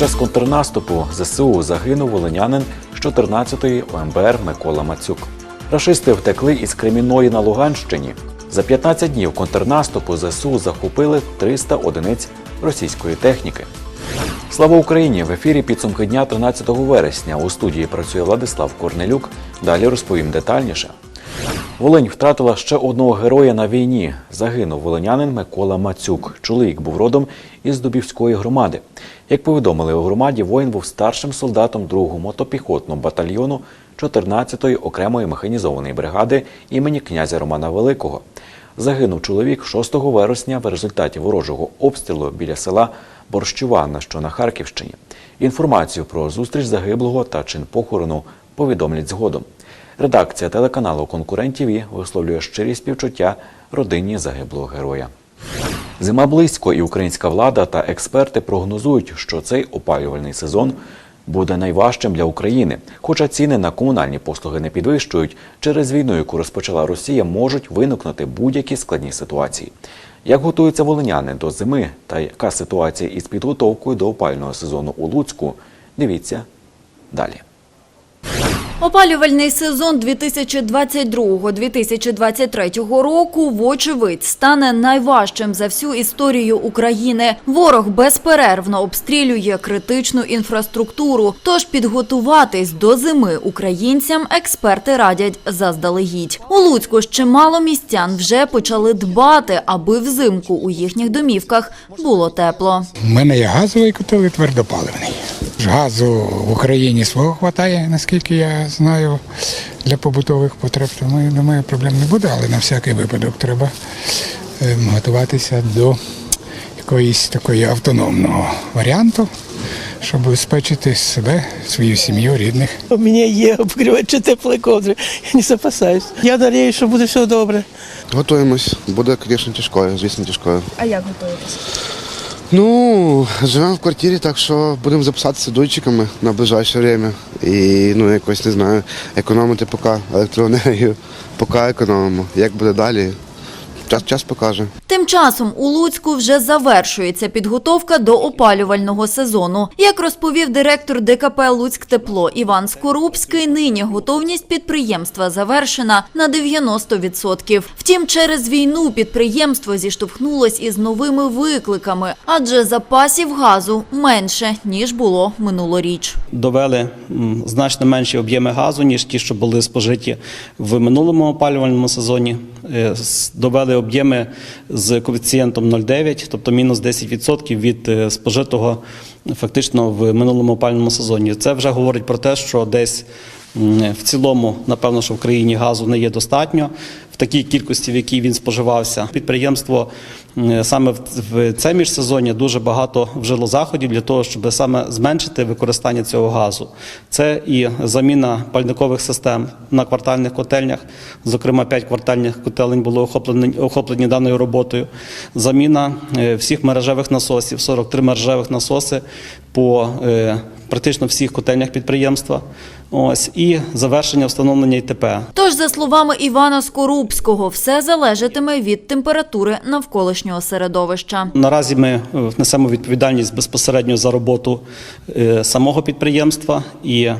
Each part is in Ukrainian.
Час контрнаступу ЗСУ загинув волинянин з 14-ї ОМБР Микола Мацюк. Рашисти втекли із Креміної на Луганщині. За 15 днів контрнаступу ЗСУ захопили 300 одиниць російської техніки. Слава Україні! В ефірі підсумки дня 13 вересня. У студії працює Владислав Корнелюк. Далі розповім детальніше. Волинь втратила ще одного героя на війні. Загинув волинянин Микола Мацюк. Чоловік був родом із Дубівської громади. Як повідомили у громаді, воїн був старшим солдатом 2-го мотопіхотного батальйону 14-ї окремої механізованої бригади імені князя Романа Великого. Загинув чоловік 6 вересня в результаті ворожого обстрілу біля села Борщуванна, що на Харківщині. Інформацію про зустріч загиблого та чин похорону повідомлять згодом. Редакція телеканалу Конкурент ТВ висловлює щирі співчуття родині загиблого героя. Зима близько, і українська влада та експерти прогнозують, що цей опалювальний сезон буде найважчим для України. Хоча ціни на комунальні послуги не підвищують, через війну, яку розпочала Росія, можуть виникнути будь-які складні ситуації. Як готуються волиняни до зими та яка ситуація із підготовкою до опального сезону у Луцьку? Дивіться далі. Опалювальний сезон 2022-2023 року, вочевидь, стане найважчим за всю історію України. Ворог безперервно обстрілює критичну інфраструктуру. Тож підготуватись до зими українцям експерти радять заздалегідь. У Луцьку чимало містян вже почали дбати, аби взимку у їхніх домівках було тепло. У мене є газовий котел і твердопаливний. Ж Газу в Україні свого вистачає, наскільки я знаю, для побутових потреб. Тому я думаю, проблем не буде, але на всякий випадок треба ем, готуватися до якоїсь такої автономного варіанту, щоб убезпечити себе, свою сім'ю, рідних. У мене є обігрівачі теплої ковдри, я не запасаюсь. Я надіюсь, що буде все добре. Готуємось. Буде, звісно, тяжкою, звісно, тяжкою. А як готуєтесь? Ну, живемо в квартирі, так що будемо записатися дойчиками на ближайше время. І ну, якось не знаю, економити поки електроенергію, поки економимо. Як буде далі, час, час покаже. Тим часом у Луцьку вже завершується підготовка до опалювального сезону. Як розповів директор ДКП Луцьк Тепло Іван Скорубський, нині готовність підприємства завершена на 90%. Втім, через війну підприємство зіштовхнулось із новими викликами, адже запасів газу менше ніж було минулоріч. довели значно менші об'єми газу, ніж ті, що були спожиті в минулому опалювальному сезоні. Е, Довели об'єми з коефіцієнтом 0,9, тобто мінус 10% від е, спожитого фактично в минулому опальному сезоні. Це вже говорить про те, що десь в цілому, напевно, що в країні газу не є достатньо такій кількості, в якій він споживався. Підприємство саме в- це міжсезоння дуже багато вжило заходів для того, щоб саме зменшити використання цього газу. Це і заміна пальникових систем на квартальних котельнях. Зокрема, 5 квартальних котелень було охоплені, охоплені даною роботою. Заміна е, всіх мережевих насосів, 43 мережевих насоси по е, практично всіх котельнях підприємства. Ось і завершення встановлення ІТП. Тож, за словами Івана Скорубського, все залежатиме від температури навколишнього середовища. Наразі ми е, несемо відповідальність безпосередньо за роботу е, самого підприємства, і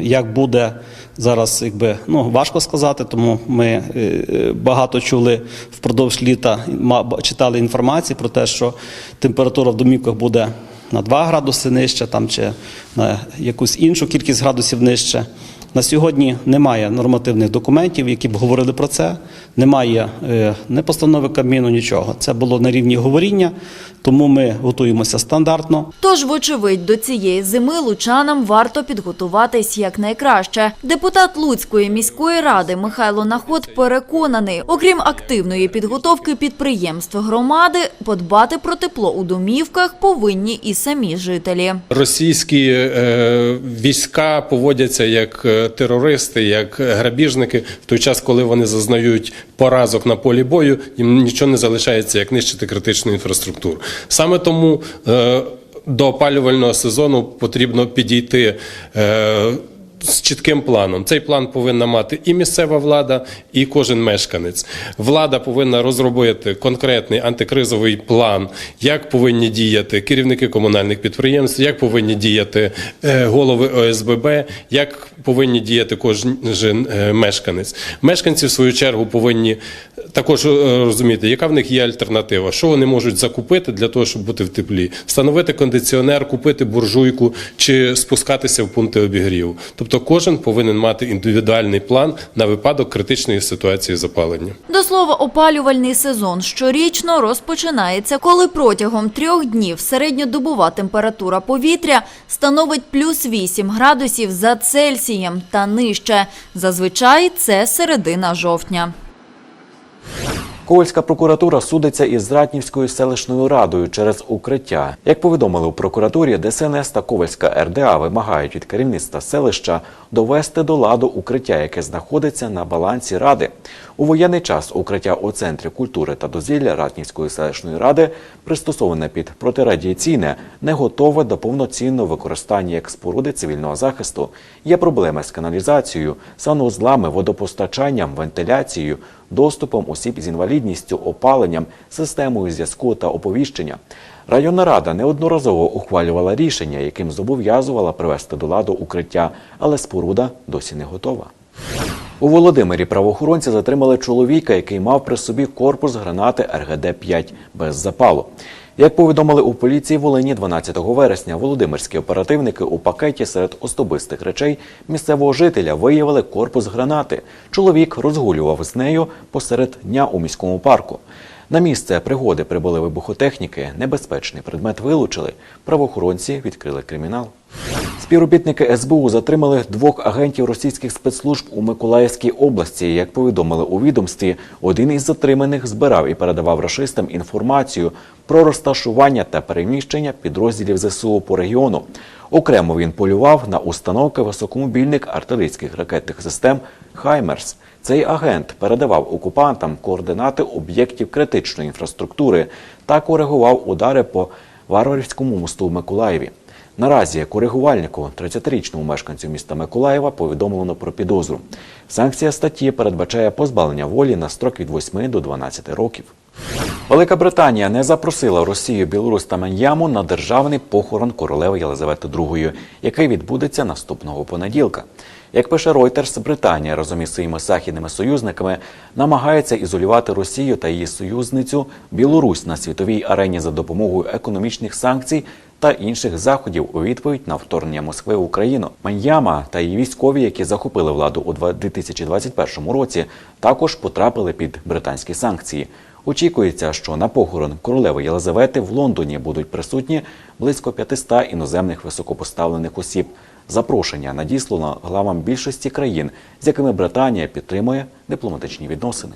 як буде зараз, якби ну важко сказати, тому ми е, багато чули впродовж літа, читали інформації про те, що температура в домівках буде на 2 градуси нижче, там чи на якусь іншу кількість градусів нижче. На сьогодні немає нормативних документів, які б говорили про це. Немає не постанови Кабміну, нічого. Це було на рівні говоріння, тому ми готуємося стандартно. Тож, вочевидь, до цієї зими лучанам варто підготуватись якнайкраще. Депутат Луцької міської ради Михайло Наход переконаний, окрім активної підготовки підприємств громади, подбати про тепло у домівках повинні і самі жителі. Російські е, війська поводяться як е, терористи, як грабіжники. В той час, коли вони зазнають поразок на полі бою, їм нічого не залишається, як нищити критичну інфраструктуру. Саме тому е, до опалювального сезону потрібно підійти. Е, з чітким планом. Цей план повинна мати і місцева влада, і кожен мешканець. Влада повинна розробити конкретний антикризовий план, як повинні діяти керівники комунальних підприємств, як повинні діяти е, голови ОСББ, як повинні діяти кожен е, мешканець. Мешканці, в свою чергу, повинні також е, розуміти, яка в них є альтернатива, що вони можуть закупити для того, щоб бути в теплі, встановити кондиціонер, купити буржуйку чи спускатися в пункти обігріву. Тобто кожен повинен мати індивідуальний план на випадок критичної ситуації запалення. До слова, опалювальний сезон щорічно розпочинається, коли протягом трьох днів середньодобова температура повітря становить плюс 8 градусів за Цельсієм та нижче. Зазвичай це середина жовтня. Ковальська прокуратура судиться із Ратнівською селищною радою через укриття. Як повідомили у прокуратурі, ДСНС та Ковальська РДА вимагають від керівництва селища довести до ладу укриття, яке знаходиться на балансі ради. У воєнний час укриття у центрі культури та дозвілля Ратнівської селищної ради, пристосоване під протирадіаційне, не готове до повноцінного використання як споруди цивільного захисту. Є проблеми з каналізацією, санузлами, водопостачанням, вентиляцією, доступом осіб з інвалідністю, опаленням, системою зв'язку та оповіщення. Районна рада неодноразово ухвалювала рішення, яким зобов'язувала привести до ладу укриття, але споруда досі не готова. У Володимирі правоохоронці затримали чоловіка, який мав при собі корпус гранати РГД-5 без запалу. Як повідомили у поліції Волині 12 вересня, володимирські оперативники у пакеті серед особистих речей місцевого жителя виявили корпус гранати. Чоловік розгулював з нею посеред дня у міському парку. На місце пригоди прибули вибухотехніки, небезпечний предмет вилучили. Правоохоронці відкрили кримінал. Співробітники СБУ затримали двох агентів російських спецслужб у Миколаївській області. Як повідомили у відомстві, один із затриманих збирав і передавав рашистам інформацію про розташування та переміщення підрозділів ЗСУ по регіону. Окремо він полював на установки високомобільних артилерійських ракетних систем «Хаймерс». Цей агент передавав окупантам координати об'єктів критичної інфраструктури та коригував удари по Варварівському мосту в Миколаєві. Наразі коригувальнику, 30-річному мешканцю міста Миколаєва, повідомлено про підозру. Санкція статті передбачає позбавлення волі на строк від 8 до 12 років. Велика Британія не запросила Росію, Білорусь та Маньяму на державний похорон королеви Єлизавети II, який відбудеться наступного понеділка. Як пише Reuters, Британія разом із своїми західними союзниками намагається ізолювати Росію та її союзницю Білорусь на світовій арені за допомогою економічних санкцій та інших заходів у відповідь на вторгнення Москви в Україну. Маньяма та її військові, які захопили владу у 2021 році, також потрапили під британські санкції. Очікується, що на похорон королеви Єлизавети в Лондоні будуть присутні близько 500 іноземних високопоставлених осіб. Запрошення надіслано главам більшості країн, з якими Британія підтримує дипломатичні відносини.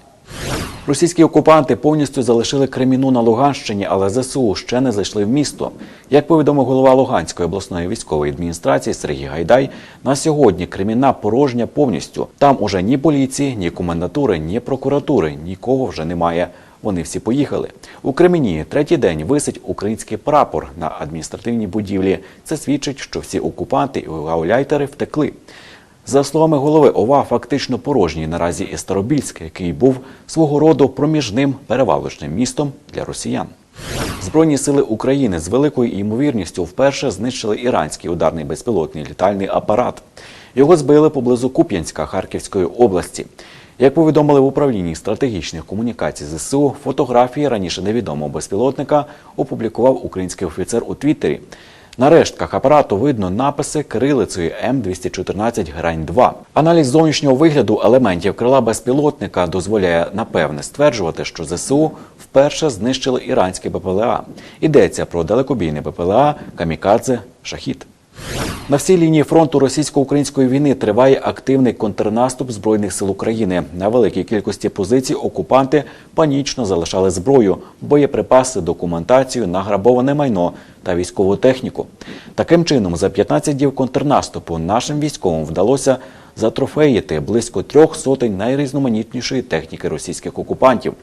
Російські окупанти повністю залишили Креміну на Луганщині, але ЗСУ ще не зайшли в місто. Як повідомив голова Луганської обласної військової адміністрації Сергій Гайдай, на сьогодні Креміна порожня повністю. Там уже ні поліції, ні комендатури, ні прокуратури, нікого вже немає. Вони всі поїхали. У Кремені третій день висить український прапор на адміністративній будівлі. Це свідчить, що всі окупанти і гауляйтери втекли. За словами голови ОВА, фактично порожній наразі і Старобільськ, який був свого роду проміжним перевалочним містом для росіян. Збройні сили України з великою ймовірністю вперше знищили іранський ударний безпілотний літальний апарат. Його збили поблизу Куп'янська Харківської області. Як повідомили в управлінні стратегічних комунікацій ЗСУ, фотографії раніше невідомого безпілотника опублікував український офіцер у Твіттері. На рештках апарату видно написи кирилицею М214 грань 2 Аналіз зовнішнього вигляду елементів крила безпілотника дозволяє напевне стверджувати, що ЗСУ вперше знищили іранське БПЛА. Йдеться про далекобійне БПЛА Камікадзе Шахід. На всій лінії фронту російсько-української війни триває активний контрнаступ збройних сил України. На великій кількості позицій окупанти панічно залишали зброю, боєприпаси, документацію, награбоване майно та військову техніку. Таким чином, за 15 днів контрнаступу нашим військовим вдалося затрофеїти близько трьох сотень найрізноманітнішої техніки російських окупантів.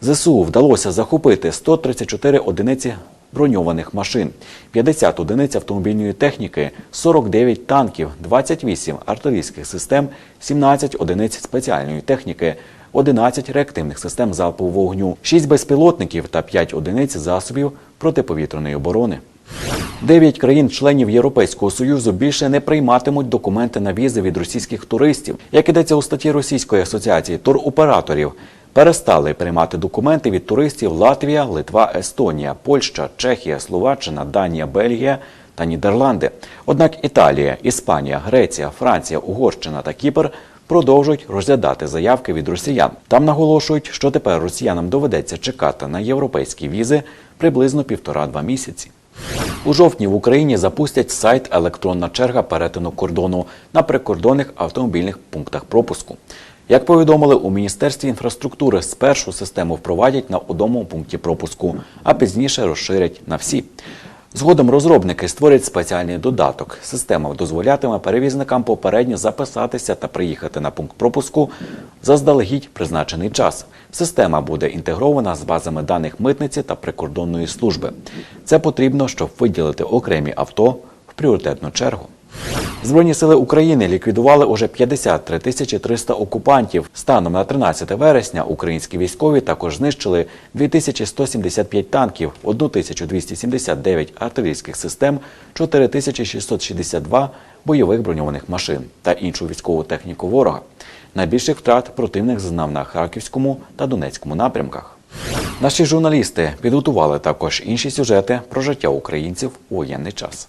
ЗСУ вдалося захопити 134 одиниці броньованих машин, 50 одиниць автомобільної техніки, 49 танків, 28 артилерійських систем, 17 одиниць спеціальної техніки, 11 реактивних систем залпового вогню, 6 безпілотників та 5 одиниць засобів протиповітряної оборони. Дев'ять країн-членів Європейського союзу більше не прийматимуть документи на візи від російських туристів. Як ідеться у статті Російської асоціації туроператорів, перестали приймати документи від туристів Латвія, Литва, Естонія, Польща, Чехія, Словаччина, Данія, Бельгія та Нідерланди. Однак Італія, Іспанія, Греція, Франція, Угорщина та Кіпр продовжують розглядати заявки від росіян. Там наголошують, що тепер росіянам доведеться чекати на європейські візи приблизно півтора-два місяці. У жовтні в Україні запустять сайт Електронна черга перетину кордону на прикордонних автомобільних пунктах пропуску. Як повідомили у Міністерстві інфраструктури, спершу систему впровадять на одному пункті пропуску, а пізніше розширять на всі. Згодом розробники створять спеціальний додаток. Система дозволятиме перевізникам попередньо записатися та приїхати на пункт пропуску заздалегідь призначений час. Система буде інтегрована з базами даних митниці та прикордонної служби. Це потрібно, щоб виділити окремі авто в пріоритетну чергу. Збройні сили України ліквідували уже 53 тисячі 300 окупантів. Станом на 13 вересня українські військові також знищили 2175 танків, 1279 артилерійських систем, 4662 бойових броньованих машин та іншу військову техніку ворога. Найбільших втрат противник зазнав на Харківському та Донецькому напрямках. Наші журналісти підготували також інші сюжети про життя українців у воєнний час.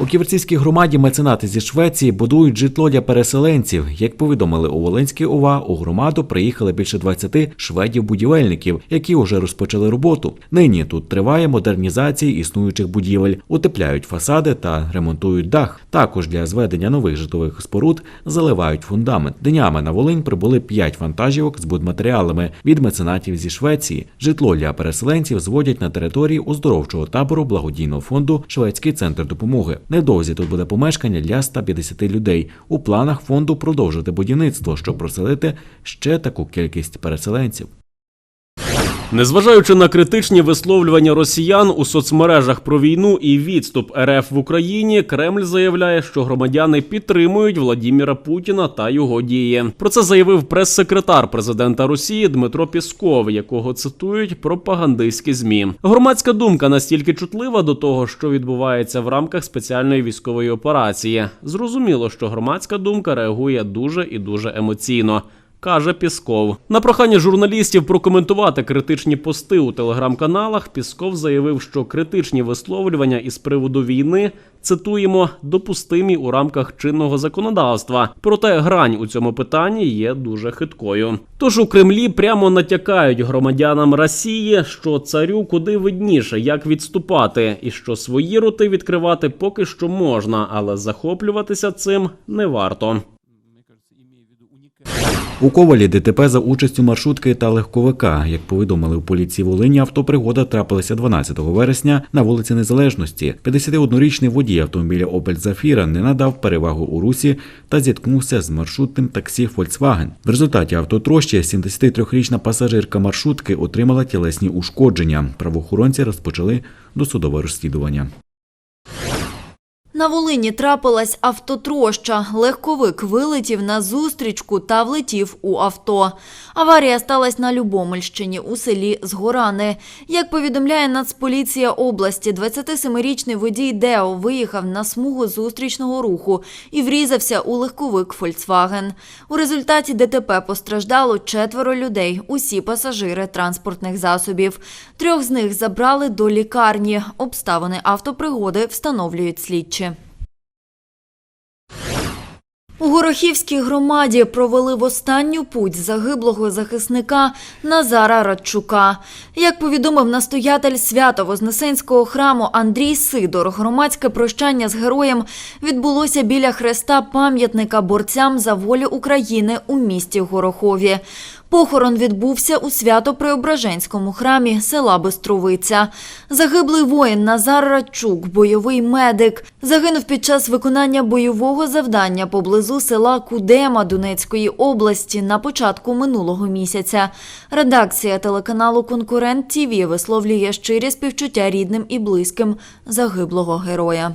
У Ківерцівській громаді меценати зі Швеції будують житло для переселенців. Як повідомили у Волинській ОВА, у громаду приїхали більше 20 шведів-будівельників, які вже розпочали роботу. Нині тут триває модернізація існуючих будівель, утепляють фасади та ремонтують дах. Також для зведення нових житлових споруд заливають фундамент. Днями на Волинь прибули 5 вантажівок з будматеріалами від меценатів зі Швеції. Житло для переселенців зводять на території оздоровчого табору благодійного фонду Шведський центр допомоги. Невдовзі тут буде помешкання для 150 людей. У планах фонду продовжити будівництво, щоб проселити ще таку кількість переселенців. Незважаючи на критичні висловлювання росіян у соцмережах про війну і відступ РФ в Україні, Кремль заявляє, що громадяни підтримують Владіміра Путіна та його дії. Про це заявив прес-секретар президента Росії Дмитро Пісков, якого цитують пропагандистські змі. Громадська думка настільки чутлива до того, що відбувається в рамках спеціальної військової операції. Зрозуміло, що громадська думка реагує дуже і дуже емоційно каже Пісков. На прохання журналістів прокоментувати критичні пости у телеграм-каналах. Пісков заявив, що критичні висловлювання із приводу війни. Цитуємо допустимі у рамках чинного законодавства. Проте грань у цьому питанні є дуже хиткою. Тож у Кремлі прямо натякають громадянам Росії, що царю куди видніше, як відступати, і що свої роти відкривати поки що можна, але захоплюватися цим не варто. У Ковалі ДТП за участю маршрутки та легковика. Як повідомили в поліції Волині, автопригода трапилася 12 вересня на вулиці Незалежності. 51-річний водій автомобіля Opel Zafira не надав перевагу у русі та зіткнувся з маршрутним таксі Volkswagen. В результаті автотрощі 73-річна пасажирка маршрутки отримала тілесні ушкодження. Правоохоронці розпочали досудове розслідування. На Волині трапилась автотроща. Легковик вилетів на зустрічку та влетів у авто. Аварія сталася на Любомельщині у селі Згорани. Як повідомляє Нацполіція області, 27-річний водій Део виїхав на смугу зустрічного руху і врізався у легковик Фольксваген. У результаті ДТП постраждало четверо людей, усі пасажири транспортних засобів. Трьох з них забрали до лікарні. Обставини автопригоди встановлюють слідчі. У Горохівській громаді провели в останню путь загиблого захисника Назара Радчука. Як повідомив настоятель Свято-Вознесенського храму Андрій Сидор, громадське прощання з героєм відбулося біля хреста пам'ятника борцям за волю України у місті Горохові. Похорон відбувся у Свято-Преображенському храмі села Бистровиця. Загиблий воїн Назар Радчук, бойовий медик, загинув під час виконання бойового завдання поблизу села Кудема Донецької області на початку минулого місяця. Редакція телеканалу Конкурент ТІВІ висловлює щирі співчуття рідним і близьким загиблого героя.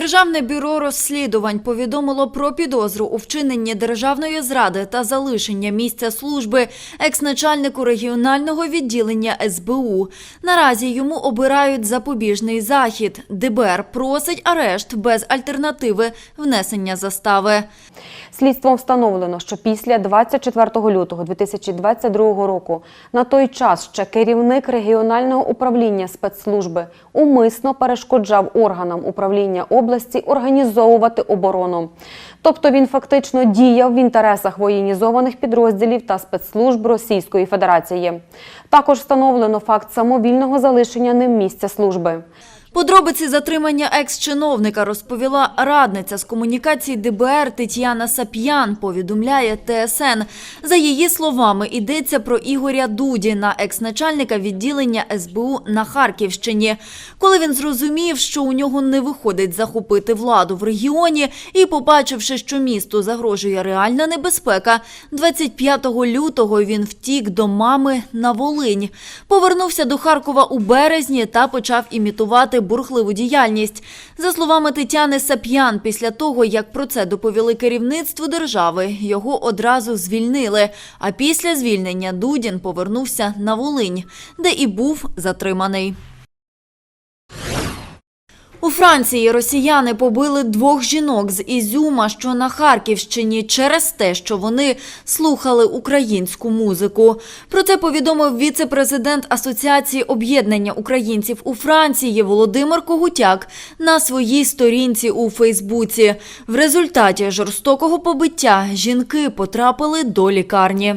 Державне бюро розслідувань повідомило про підозру у вчиненні державної зради та залишення місця служби екс-начальнику регіонального відділення СБУ. Наразі йому обирають запобіжний захід. ДБР просить арешт без альтернативи внесення застави. Слідством встановлено, що після 24 лютого 2022 року на той час ще керівник регіонального управління спецслужби умисно перешкоджав органам управління області організовувати оборону. Тобто він фактично діяв в інтересах воєнізованих підрозділів та спецслужб Російської Федерації. Також встановлено факт самовільного залишення ним місця служби. Подробиці затримання екс-чиновника розповіла радниця з комунікації ДБР Тетяна Сап'ян, повідомляє ТСН. За її словами, йдеться про Ігоря Дудіна, екс-начальника відділення СБУ на Харківщині. Коли він зрозумів, що у нього не виходить захопити владу в регіоні і побачивши, що місту загрожує реальна небезпека, 25 лютого він втік до мами на Волинь. Повернувся до Харкова у березні та почав імітувати бурхливу діяльність. За словами Тетяни Сап'ян, після того, як про це доповіли керівництву держави, його одразу звільнили. А після звільнення Дудін повернувся на Волинь, де і був затриманий. У Франції росіяни побили двох жінок з Ізюма, що на Харківщині, через те, що вони слухали українську музику. Про це повідомив віце-президент Асоціації об'єднання українців у Франції Володимир Когутяк на своїй сторінці у Фейсбуці. В результаті жорстокого побиття жінки потрапили до лікарні.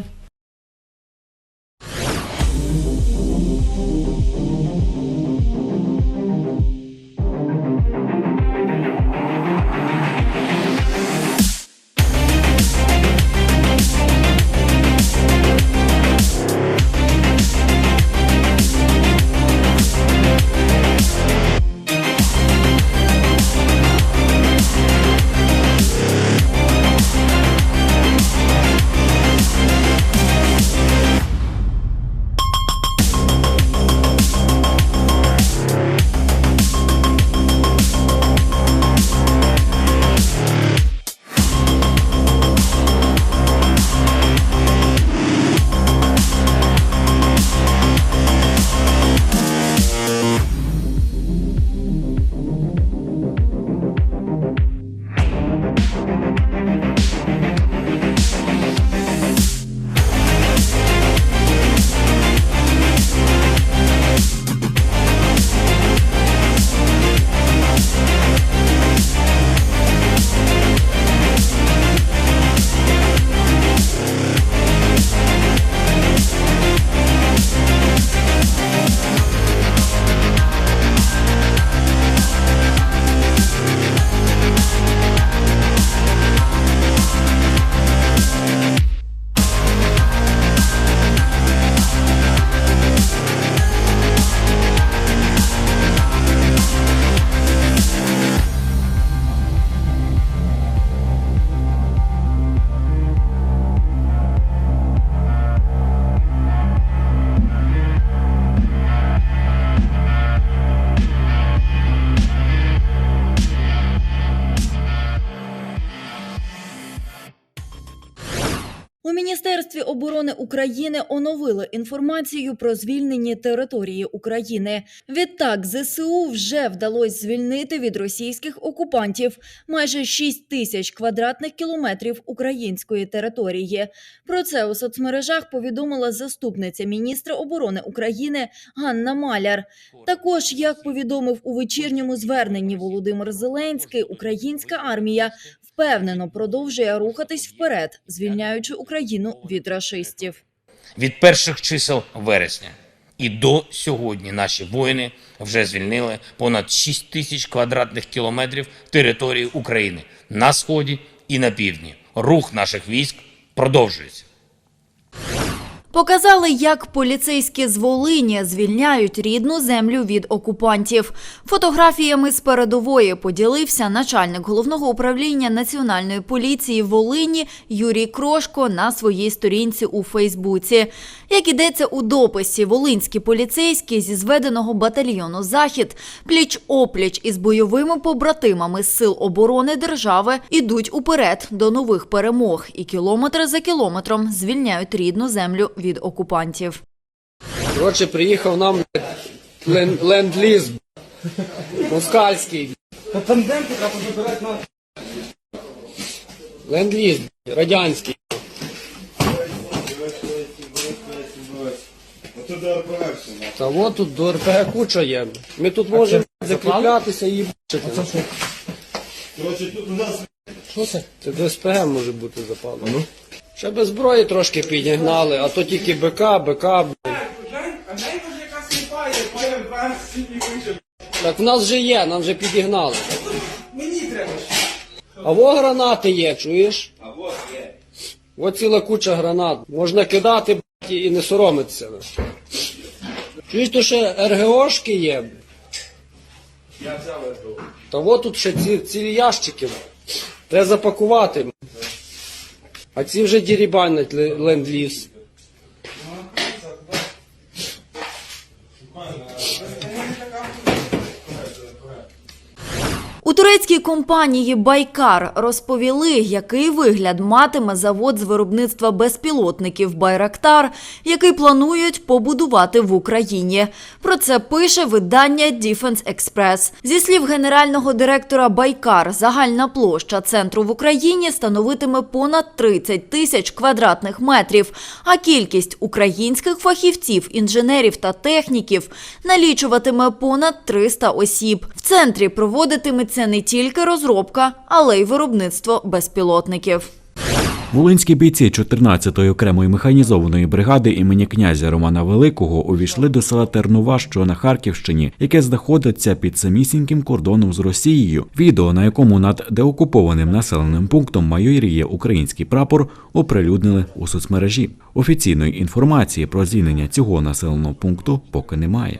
Оборони України оновили інформацію про звільнені території України. Відтак, ЗСУ вже вдалося звільнити від російських окупантів майже 6 тисяч квадратних кілометрів української території. Про це у соцмережах повідомила заступниця міністра оборони України Ганна Маляр. Також, як повідомив у вечірньому зверненні Володимир Зеленський, українська армія впевнено продовжує рухатись вперед, звільняючи Україну від рашистів. Від перших чисел вересня і до сьогодні наші воїни вже звільнили понад 6 тисяч квадратних кілометрів території України на сході і на півдні. Рух наших військ продовжується. Показали, як поліцейські з Волині звільняють рідну землю від окупантів. Фотографіями з передової поділився начальник головного управління національної поліції Волині Юрій Крошко на своїй сторінці у Фейсбуці. Як ідеться у дописі, волинські поліцейські зі зведеного батальйону Захід пліч опліч із бойовими побратимами сил оборони держави ідуть уперед до нових перемог і кілометр за кілометром звільняють рідну землю від окупантів. Коротше, приїхав нам ленд-ліз москальський. Ленд-ліз радянський. Та от тут до РПГ куча є. Ми тут можемо закріплятися і бачити. Що це? Це до СПГ може бути запалено. Ще без зброї трошки підігнали, а то тільки БК, БК. блін. Так в нас вже є, нам вже підігнали. Мені треба. А во гранати є, чуєш? А во є. От ціла куча гранат. Можна кидати блядь, і не соромитися. Чуєш, то ще РГОшки є. Я взяв РГО. Та от тут ще ці, цілі ящики. Треба запакувати. А ці вже дірібанять ле- ленд-ліз. Турецькій компанії Байкар розповіли, який вигляд матиме завод з виробництва безпілотників Байрактар, який планують побудувати в Україні. Про це пише видання Defense Express. Зі слів генерального директора Байкар, загальна площа центру в Україні становитиме понад 30 тисяч квадратних метрів, а кількість українських фахівців, інженерів та техніків налічуватиме понад 300 осіб. В центрі проводитиметься не тільки розробка, але й виробництво безпілотників. Волинські бійці 14-ї окремої механізованої бригади імені князя Романа Великого увійшли до села Тернова, що на Харківщині, яке знаходиться під самісіньким кордоном з Росією. Відео, на якому над деокупованим населеним пунктом майоріє український прапор, оприлюднили у соцмережі. Офіційної інформації про звільнення цього населеного пункту поки немає.